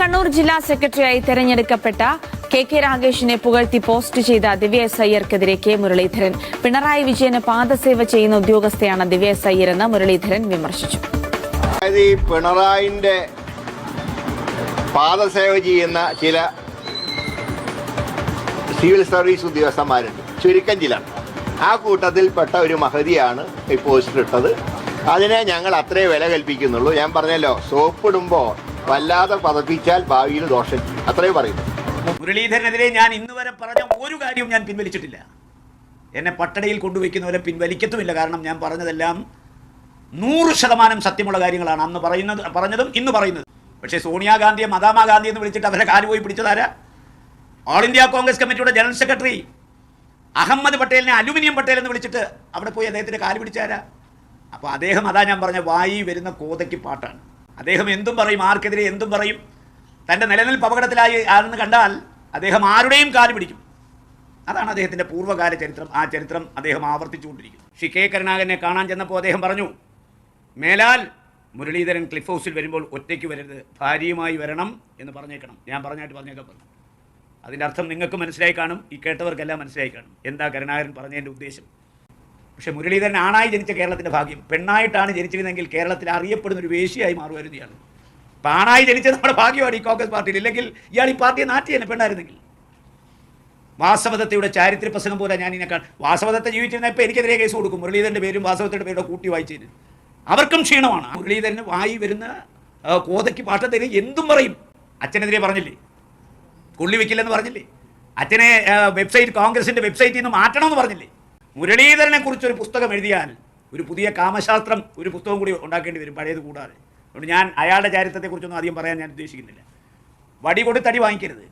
കണ്ണൂർ ജില്ലാ സെക്രട്ടറിയായി തെരഞ്ഞെടുക്കപ്പെട്ട കെ കെ രാഗേഷിനെ പുകഴ്ത്തി പോസ്റ്റ് ചെയ്ത ദിവ്യ എസ് അയ്യർക്കെതിരെ കെ മുരളീധരൻ. പിണറായി വിജയന് പാദസേവ ചെയ്യുന്ന ഉദ്യോഗസ്ഥയാണ് ദിവ്യ എസ് അയ്യരെന്ന് മുരളീധരൻ വിമർശിച്ചു. അതായത് പിണറായിന്റെ പാദസേവ ചെയ്യുന്ന ചില സിവിൽ സർവീസ് ഉദ്യോഗസ്ഥന്മാരുണ്ട്. ചുരുക്കം ചില. ആ കൂട്ടത്തിൽപ്പെട്ട ഒരു മഹതിയാണ് ഈ പോസ്റ്റിലിട്ടത്. അതിനെ ഞങ്ങൾ അത്രേ വില കൽപ്പിക്കുന്നുള്ളൂ. ഞാൻ പറഞ്ഞല്ലോ സോപ്പിടുമ്പോൾ വല്ലാതെ പതപ്പിച്ചാൽ ഭാവിയിൽ ദോഷം. അത്രയും പറയുന്നു മുരളീധരനെതിരെ ഞാൻ ഇന്ന് വരെ പറഞ്ഞ ഒരു കാര്യവും ഞാൻ പിൻവലിച്ചിട്ടില്ല. എന്നെ പട്ടടയിൽ കൊണ്ടുവയ്ക്കുന്നവരെ പിൻവലിക്കത്തുമില്ല. കാരണം ഞാൻ പറഞ്ഞതെല്ലാം നൂറ് ശതമാനം സത്യമുള്ള കാര്യങ്ങളാണ്. അന്ന് പറയുന്നത് പറഞ്ഞതും ഇന്ന് പറയുന്നത്. പക്ഷേ സോണിയാഗാന്ധിയെ മതാമാഗാന്ധി എന്ന് വിളിച്ചിട്ട് അവരെ കാൽ പോയി പിടിച്ചതാരാ? ഓൾ ഇന്ത്യ കോൺഗ്രസ് കമ്മിറ്റിയുടെ ജനറൽ സെക്രട്ടറി. അഹമ്മദ് പട്ടേലിനെ അലുമിനിയം പട്ടേൽ എന്ന് വിളിച്ചിട്ട് അവിടെ പോയി അദ്ദേഹത്തിന്റെ കാൽ പിടിച്ചാരാ അപ്പോൾ അദ്ദേഹം അതാ ഞാൻ പറഞ്ഞ വായി വരുന്ന കോതയ്ക്ക് പാട്ടാണ്. അദ്ദേഹം എന്തും പറയും ആർക്കെതിരെ എന്തും പറയും. തന്റെ നിലനിൽപ്പ് അപകടത്തിലായി ആണെന്ന് കണ്ടാൽ അദ്ദേഹം ആരുടെയും കാൽ പിടിക്കും. അതാണ് അദ്ദേഹത്തിന്റെ പൂർവകാല ചരിത്രം. ആ ചരിത്രം അദ്ദേഹം ആവർത്തിച്ചുകൊണ്ടിരിക്കുന്നു. ശ്രീ കെ കരുണാകരനെ കാണാൻ ചെന്നപ്പോൾ അദ്ദേഹം പറഞ്ഞു മേലാൽ മുരളീധരൻ ക്ലിഫ് ഹൗസിൽ വരുമ്പോൾ ഒറ്റയ്ക്ക് വരരുത്. ഭാര്യയുമായി വരണം എന്ന് പറഞ്ഞേക്കണം. ഞാൻ പറഞ്ഞായിട്ട് പറഞ്ഞേക്കാൻ പറഞ്ഞു. അതിന്റെ അർത്ഥം നിങ്ങൾക്ക് മനസ്സിലായി കാണും ഈ കേട്ടവർക്കെല്ലാം മനസ്സിലായി കാണും. എന്താ കരുണാകരൻ പറഞ്ഞതിന്റെ ഉദ്ദേശം? പക്ഷേ മുരളീധരൻ ആണായി ജനിച്ച കേരളത്തിന്റെ ഭാഗ്യം. പെണ്ണായിട്ടാണ് ജനിച്ചിരുന്നെങ്കിൽ കേരളത്തിൽ അറിയപ്പെടുന്ന ഒരു വേശിയായി മാറുമായിരുന്നു ഇപ്പം ആണായി ജനിച്ചത് നമ്മുടെ ഭാഗ്യമാണ് ഈ കോൺഗ്രസ് പാർട്ടിയിൽ. ഇല്ലെങ്കിൽ ഇയാൾ ഈ പാർട്ടിയെ നാട്ടി തന്നെ പെണ്ണായിരുന്നെങ്കിൽ. വാസവദത്തയുടെ ചാരിത്ര പ്രസംഗം പോലെ ഞാൻ ഇതിനെ കാണും. വാസവദത്തെ ജീവിച്ചിരുന്ന ഇപ്പം എനിക്കെതിരെ കേസ് കൊടുക്കും. മുരളീധരന്റെ പേരും വാസവദത്തയുടെ പേരും കൂട്ടി വായിച്ചതിന് അവർക്കും ക്ഷീണമാണ്. മുരളീധരന് വായി വരുന്ന കോതയ്ക്ക് പാട്ടത്തിന് എന്തും പറയും. അച്ഛനെതിരെ പറഞ്ഞില്ലേ? കൊള്ളി വെക്കില്ലെന്ന് പറഞ്ഞില്ലേ? അച്ഛനെ വെബ്സൈറ്റ് കോൺഗ്രസിന്റെ വെബ്സൈറ്റിൽ നിന്ന് മാറ്റണമെന്ന് പറഞ്ഞില്ലേ? മുരളീധരനെ കുറിച്ച് ഒരു പുസ്തകം എഴുതിയാൽ ഒരു പുതിയ കാമശാസ്ത്രം ഒരു പുസ്തകം കൂടി ഉണ്ടാക്കേണ്ടി വരും പഴയത് കൂടാതെ. അതുകൊണ്ട് ഞാൻ അയാളുടെ ചരിത്രത്തെക്കുറിച്ചൊന്നും അധികം പറയാൻ ഞാൻ ഉദ്ദേശിക്കുന്നില്ല. വടി കൊടുത്തടി വാങ്ങിക്കരുത്.